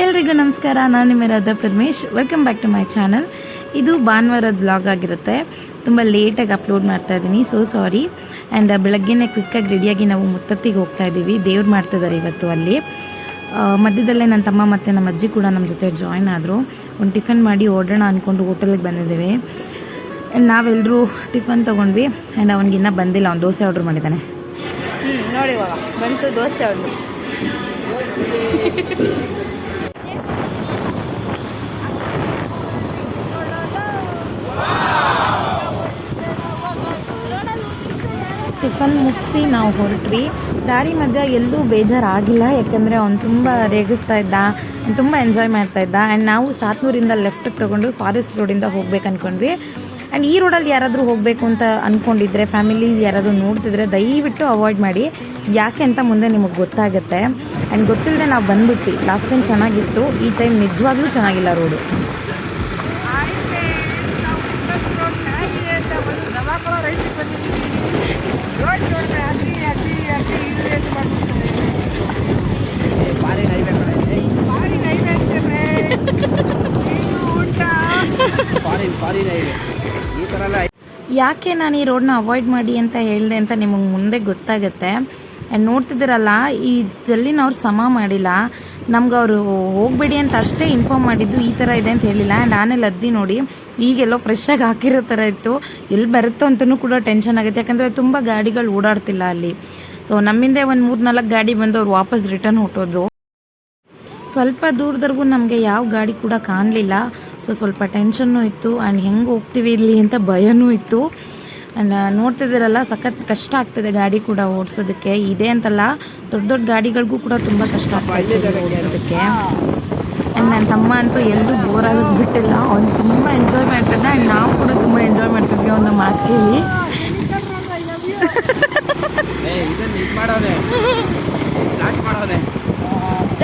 ಎಲ್ರಿಗೂ ನಮಸ್ಕಾರ ನಾನು ನಿಮ್ಮ Radha Paramesh. Welcome back to my channel ಇದು ಭಾನುವಾರದ ಬ್ಲಾಗ್ ಆಗಿರುತ್ತೆ. ತುಂಬ ಲೇಟಾಗಿ ಅಪ್ಲೋಡ್ ಮಾಡ್ತಾ ಇದ್ದೀನಿ ಸೊ ಸಾರಿ ಆ್ಯಂಡ್ ಬೆಳಗ್ಗೆನೇ ಕ್ವಿಕ್ಕಾಗಿ ರೆಡಿಯಾಗಿ ನಾವು ಮುತ್ತತ್ತಿಗೆ ಹೋಗ್ತಾ ಇದ್ದೀವಿ ದೇವ್ರು ಮಾಡ್ತಿದ್ದಾರೆ ಇವತ್ತು ಅಲ್ಲಿ. ಮಧ್ಯದಲ್ಲೇ ನನ್ನ ತಮ್ಮ ಮತ್ತು ನಮ್ಮ ಅಜ್ಜಿ ಕೂಡ ನಮ್ಮ ಜೊತೆ ಜಾಯ್ನ್ ಆದರು. ಒಂದು ಟಿಫನ್ ಮಾಡಿ ಓಡೋಣ ಅಂದ್ಕೊಂಡು ಹೋಟೆಲಿಗೆ ಬಂದಿದ್ದೀವಿ. ಆ್ಯಂಡ್ ನಾವೆಲ್ಲರೂ ಟಿಫನ್ ತೊಗೊಂಡ್ವಿ. ಆ್ಯಂಡ್ ಅವನಿಗಿನ್ನೂ ಬಂದಿಲ್ಲ ಅವ್ನು ದೋಸೆ ಆರ್ಡ್ರ್ ಮಾಡಿದ್ದಾನೆ ಹ್ಞೂ ನೋಡಿ ಇವಾಗ. ಬಂತು ದೋಸೆ ಒಂದು ಟಿಫನ್ ಮುಗಿಸಿ ನಾವು ಹೊರಟ್ವಿ. ದಾರಿ ಮಧ್ಯೆ ಎಲ್ಲೂ ಬೇಜಾರಾಗಿಲ್ಲ, ಯಾಕಂದರೆ ಅವ್ನು ತುಂಬ ರೇಗಿಸ್ತಾ ಇದ್ದ ತುಂಬ ಎಂಜಾಯ್ ಮಾಡ್ತಾ ಇದ್ದ. ಆ್ಯಂಡ್ ನಾವು ಸಾತ್ನೂರಿಂದ ಲೆಫ್ಟಿಗೆ ತೊಗೊಂಡು ಫಾರೆಸ್ಟ್ ರೋಡಿಂದ ಹೋಗ್ಬೇಕು ಅಂದ್ಕೊಂಡ್ವಿ ಆ್ಯಂಡ್ ಈ ರೋಡಲ್ಲಿ ಯಾರಾದರೂ ಹೋಗಬೇಕು ಅಂತ ಅಂದ್ಕೊಂಡಿದ್ರೆ ಫ್ಯಾಮಿಲಿ ಯಾರಾದರೂ ನೋಡ್ತಿದ್ರೆ ದಯವಿಟ್ಟು ಅವಾಯ್ಡ್ ಮಾಡಿ. ಯಾಕೆ ಅಂತ ಮುಂದೆ ನಿಮಗೆ ಗೊತ್ತಾಗುತ್ತೆ. ಆ್ಯಂಡ್ ಗೊತ್ತಿಲ್ಲದೆ ನಾವು ಬಂದ್ಬಿಟ್ಟು ಲಾಸ್ಟ್ ಟೈಮ್ ಚೆನ್ನಾಗಿತ್ತು. ಈ ಟೈಮ್ ನಿಜವಾಗ್ಲೂ ಚೆನ್ನಾಗಿಲ್ಲ ರೋಡು ಯಾಕೆ ನಾನು ಈ ರೋಡ್ನ ಅವಾಯ್ಡ್ ಮಾಡಿ ಅಂತ ಹೇಳಿದೆ ಅಂತ ನಿಮಗೆ ಮುಂದೆ ಗೊತ್ತಾಗುತ್ತೆ. ಆ್ಯಂಡ್ ನೋಡ್ತಿದ್ದೀರಲ್ಲ, ಈ ಜಲ್ಲಿನವ್ರು ಸಮ ಮಾಡಿಲ್ಲ. ನಮ್ಗೆ ಅವರು ಹೋಗಬೇಡಿ ಅಂತ ಅಷ್ಟೇ ಇನ್ಫಾರ್ಮ್ ಮಾಡಿದ್ದು ಈ ಥರ ಇದೆ ಅಂತ ಹೇಳಿಲ್ಲ. ಆ್ಯಂಡ್ ಆಮೇಲೆ ಅದ್ದಿ ನೋಡಿ, ಈಗೆಲ್ಲೋ ಫ್ರೆಶ್ಶಾಗಿ ಹಾಕಿರೋ ಥರ ಇತ್ತು. ಎಲ್ಲಿ ಬರುತ್ತೋ ಅಂತಲೂ ಕೂಡ ಟೆನ್ಷನ್ ಆಗುತ್ತೆ. ಯಾಕಂದರೆ ತುಂಬ ಗಾಡಿಗಳು ಓಡಾಡ್ತಿಲ್ಲ ಅಲ್ಲಿ. ಸೊ ನಮ್ಮಿಂದೆ ಒಂದು ಮೂರು ನಾಲ್ಕು ಗಾಡಿ ಬಂದು ಅವ್ರು ವಾಪಸ್ ರಿಟರ್ನ್ ಹೊಟ್ಟೋದ್ರು ಸ್ವಲ್ಪ ದೂರದವರೆಗೂ ನಮಗೆ ಯಾವ ಗಾಡಿ ಕೂಡ ಕಾಣಲಿಲ್ಲ. ಸೊ ಸ್ವಲ್ಪ ಟೆನ್ಷನ್ನು ಇತ್ತು. ಆ್ಯಂಡ್ ಹೆಂಗೆ ಹೋಗ್ತೀವಿ ಇಲ್ಲಿ ಅಂತ ಭಯನೂ ಇತ್ತು. ಆ್ಯಂಡ್ ನೋಡ್ತಿದ್ದೀರಲ್ಲ ಸಖತ್ ಕಷ್ಟ ಆಗ್ತದೆ ಗಾಡಿ ಕೂಡ ಓಡಿಸೋದಕ್ಕೆ. ಇದೆ ಅಂತಲ್ಲ ದೊಡ್ಡ ದೊಡ್ಡ ಗಾಡಿಗಳಿಗೂ ಕೂಡ ತುಂಬ ಕಷ್ಟ ಆಗ್ತದೆ ಓಡಿಸೋದಕ್ಕೆ. ಆ್ಯಂಡ್ ನನ್ನ ತಮ್ಮ ಅಂತೂ ಎಲ್ಲೂ ಬೋರ್ ಆಗೋದು ಬಿಟ್ಟಿಲ್ಲ. ಅವ್ನು ತುಂಬ ಎಂಜಾಯ್ ಮಾಡ್ತಿದ್ದ. ಆ್ಯಂಡ್ ನಾವು ಕೂಡ ತುಂಬ ಎಂಜಾಯ್ ಮಾಡ್ತಿದ್ವಿ ಅವನ ಮಾತು ಕೇಳಿ.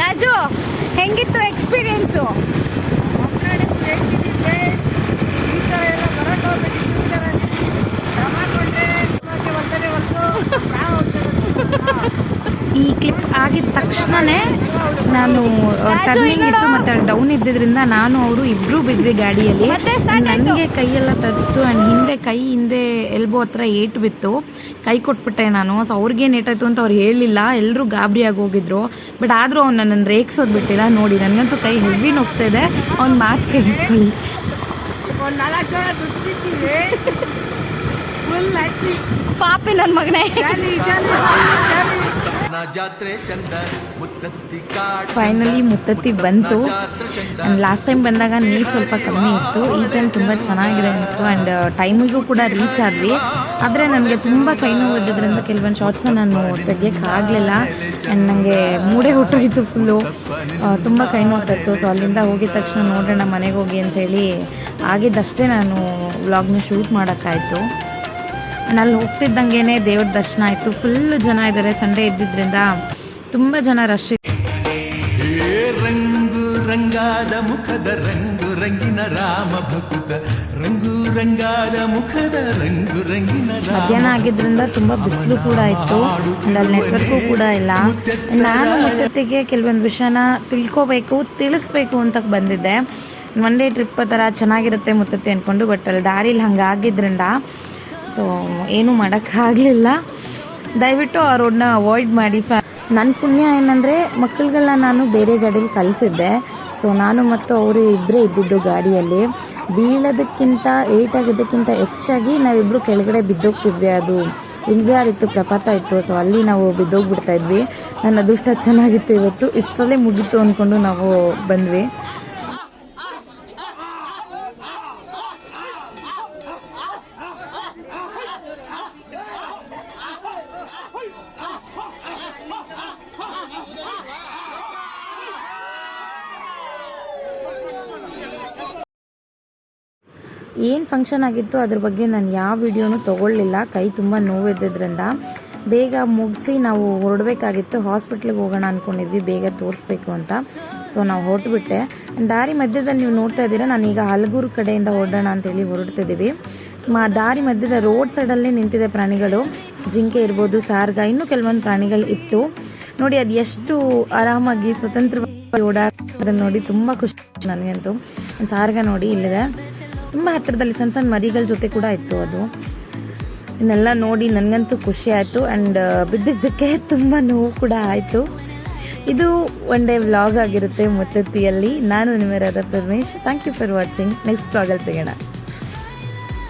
ರಾಜು ಹೆಂಗಿತ್ತು ಎಕ್ಸ್ಪೀರಿಯನ್ಸು ಈ ಕ್ಲಿಪ್ ಆಗಿದ ತಕ್ಷಣನೇ ನಾನು ಟರ್ನಿಂಗ್ ಇತ್ತು ಮತ್ತು ಡೌನ್ ಇದ್ದಿದ್ರಿಂದ ನಾನು ಅವರು ಇಬ್ರು ಬಿದ್ವಿ ಗಾಡಿಯಲ್ಲಿ. ನನಗೆ ಕೈಯೆಲ್ಲ ತರಿಸ್ತು ಆ್ಯಂಡ್ ಹಿಂದೆ ಕೈ ಹಿಂದೆ ಎಲ್ಬೋ ಹತ್ರ ಏಟು ಬಿತ್ತು. ಕೈ ಕೊಟ್ಬಿಟ್ಟೆ ನಾನು. ಸೊ ಅವ್ರಿಗೇನು ಏಟಾಯ್ತು ಅಂತ ಅವ್ರು ಹೇಳಲಿಲ್ಲ ಎಲ್ಲರೂ ಗಾಬರಿಯಾಗಿ ಹೋಗಿದ್ರು. ಬಟ್ ಆದರೂ ಅವ್ನು ನನ್ನನ್ನು ರೇಗ್ಸೋದು ಬಿಟ್ಟಿಲ್ಲ. ನೋಡಿ ನನಗಂತೂ ಕೈ ಹೆವಿ ನೋಗ್ತಾ ಇದೆ. ಅವ್ನ ಮಾತು ಕೇಳಿಸ್ಕೊಳ್ಳಿ. ಪಾಪಿ ನನ್ನ ಮಗನೇ. ಫೈನಲಿ ಮುತ್ತತ್ತಿ ಬಂತು. ಆ್ಯಂಡ್ ಲಾಸ್ಟ್ ಟೈಮ್ ಬಂದಾಗ ನೀರು ಸ್ವಲ್ಪ ಕಮ್ಮಿ ಇತ್ತು. ಈ ಟೈಮ್ ತುಂಬ ಚೆನ್ನಾಗಿದೆ ಅನಿಸ್ತು. ಆ್ಯಂಡ್ ಟೈಮಿಗೂ ಕೂಡ ರೀಚ್ ಆದ್ವಿ. ಆದರೆ ನನಗೆ ತುಂಬ ಕೈ ನೋವು ಇದ್ದಿದ್ದರಿಂದ ಕೆಲವೊಂದು ಶಾರ್ಟ್ಸ್ನ ನಾನು ತೆಗಿಯೋಕ್ಕಾಗಲಿಲ್ಲ ಆ್ಯಂಡ್ ನನಗೆ ಮೂಡೆ ಹೊಟ್ಟೋಯ್ತು ಫುಲ್ಲು ತುಂಬ ಕೈ ನೋವು ಇತ್ತು ಸೊ ಅಲ್ಲಿಂದ ಹೋಗಿದ ತಕ್ಷಣ ನೋಡೋಣ ಮನೆಗೆ ಹೋಗಿ ಅಂತೇಳಿ ಆಗಿದ್ದಷ್ಟೇ ನಾನು ವ್ಲಾಗ್ನ ಶೂಟ್ ಮಾಡೋಕ್ಕಾಯಿತು. ಅಲ್ಲಿ ಹೋಗ್ತಿದ್ದಂಗೆ ದೇವ್ರ ದರ್ಶನ ಆಯಿತು. ಫುಲ್ಲು ಜನ ಇದ್ದಾರೆ ಸಂಡೇ ಇದ್ದಿದ್ದರಿಂದ ತುಂಬ ಜನ ರಶ್ ರಂಗು ರಂಗಾದ ಮುಖದ ರಂಗು ರಂಗಿನ ರಾಮ ಭಕ್ತ. ರಂಗು ರಂಗಾದ ಮುಖದ ರಂಗು ರಂಗಿನ ಮಧ್ಯಾಹ್ನ ಆಗಿದ್ರಿಂದ ತುಂಬ ಬಿಸಿಲು ಕೂಡ ಇತ್ತು. ಅಲ್ಲಿ ನೆಟ್ವರ್ಕು ಕೂಡ ಇಲ್ಲ. ನಾನು ಮುತ್ತತ್ತಿಗೆ ಕೆಲವೊಂದು ವಿಷಯನ ತಿಳ್ಕೊಬೇಕು ತಿಳಿಸ್ಬೇಕು ಅಂತ ಬಂದಿದ್ದೆ. ಒನ್ ಡೇ ಟ್ರಿಪ್ ಥರ ಚೆನ್ನಾಗಿರುತ್ತೆ ಮುತ್ತತ್ತಿ ಅಂದ್ಕೊಂಡು ಬಟ್ ಅಲ್ಲಿ ದಾರಿಲಿ ಹಂಗೆ ಆಗಿದ್ರಿಂದ ಸೊ ಏನೂ ಮಾಡೋಕ್ಕಾಗಲಿಲ್ಲ. ದಯವಿಟ್ಟು ಆ ರೋಡ್ನ ಅವಾಯ್ಡ್ ಮಾಡಿ ಫ್ಯಾ ನನ್ನ ಪುಣ್ಯ ಏನಂದರೆ ಮಕ್ಕಳುಗಳನ್ನ ನಾನು ಬೇರೆ ಗಾಡೀಲಿ ಕಲಿಸಿದ್ದೆ ಸೊ ನಾನು ಮತ್ತು ಅವರು ಇಬ್ಬರೇ ಇದ್ದಿದ್ದು ಗಾಡಿಯಲ್ಲಿ. ಬೀಳೋದಕ್ಕಿಂತ ಏಟ್ ಆಗೋದಕ್ಕಿಂತ ಹೆಚ್ಚಾಗಿ ನಾವಿಬ್ಬರು ಕೆಳಗಡೆ ಬಿದ್ದೋಗ್ತಿದ್ವಿ. ಅದು ಇಳಿಜಾರ್ ಇತ್ತು ಪ್ರಪಾತ ಇತ್ತು. ಸೊ ಅಲ್ಲಿ ನಾವು ಬಿದ್ದೋಗ್ಬಿಡ್ತಾ ಇದ್ವಿ. ನನ್ನ ಅದೃಷ್ಟ ಚೆನ್ನಾಗಿತ್ತು ಇವತ್ತು. ಇಷ್ಟರಲ್ಲೇ ಮುಗಿತು ಅಂದ್ಕೊಂಡು ನಾವು ಬಂದ್ವಿ. ಏನು ಫಂಕ್ಷನ್ ಆಗಿತ್ತು ಅದ್ರ ಬಗ್ಗೆ ನಾನು ಯಾವ ವಿಡಿಯೋನು ತೊಗೊಳ್ಳಿಲ್ಲ. ಕೈ ತುಂಬ ನೋವಿದ್ದರಿಂದ ಬೇಗ ಮುಗಿಸಿ ನಾವು ಹೊರಡಬೇಕಾಗಿತ್ತು. ಹಾಸ್ಪಿಟ್ಲಿಗೆ ಹೋಗೋಣ ಅಂದ್ಕೊಂಡಿದ್ವಿ ಬೇಗ ತೋರಿಸ್ಬೇಕು ಅಂತ. ಸೊ ನಾವು ಹೊರಟುಬಿಟ್ಟೆ. ದಾರಿ ಮಧ್ಯದಲ್ಲಿ ನೀವು ನೋಡ್ತಾ ಇದ್ದೀರಾ ನಾನೀಗ ಹಲಗೂರು ಕಡೆಯಿಂದ ಹೊರಡೋಣ ಅಂತೇಳಿ ಹೊರಡ್ತಿದ್ದೀವಿ. ಮಾ, ದಾರಿ ಮಧ್ಯದ ರೋಡ್ ಸೈಡಲ್ಲೇ ನಿಂತಿದೆ ಪ್ರಾಣಿಗಳು. ಜಿಂಕೆ ಇರ್ಬೋದು, ಸಾರ್ಗ, ಇನ್ನೂ ಕೆಲವೊಂದು ಪ್ರಾಣಿಗಳು ಇತ್ತು. ನೋಡಿ, ಅದು ಎಷ್ಟು ಆರಾಮಾಗಿ ಸ್ವತಂತ್ರವಾಗಿ ಓಡಾಡೋದನ್ನ ನೋಡಿ ತುಂಬ ಖುಷಿ. ನನಗಂತೂ. ಸಾರ್ಗ ನೋಡಿ, ಇಲ್ಲಿದೆ. ತುಂಬ ಹತ್ತಿರದಲ್ಲಿ ಸಣ್ಣ ಸಣ್ಣ ಮರಿಗಳ ಜೊತೆ ಕೂಡ ಇತ್ತು ಅದು. ಇದನ್ನೆಲ್ಲ ನೋಡಿ ನನಗಂತೂ ಖುಷಿ ಆಯಿತು ಆ್ಯಂಡ್ ಬಿದ್ದಿದ್ದಕ್ಕೆ ತುಂಬ ನೋವು ಕೂಡ ಆಯಿತು. ಇದು ಒನ್ ಡೇ ವ್ಲಾಗ್ ಆಗಿರುತ್ತೆ ಮುತ್ತತ್ತಿಯಲ್ಲಿ. ನಾನು ನಿಮಗೆ Radha Paramesh. Thank you for watching next ವ್ಲಾಗಲ್ಲಿ ಸಿಗೋಣ.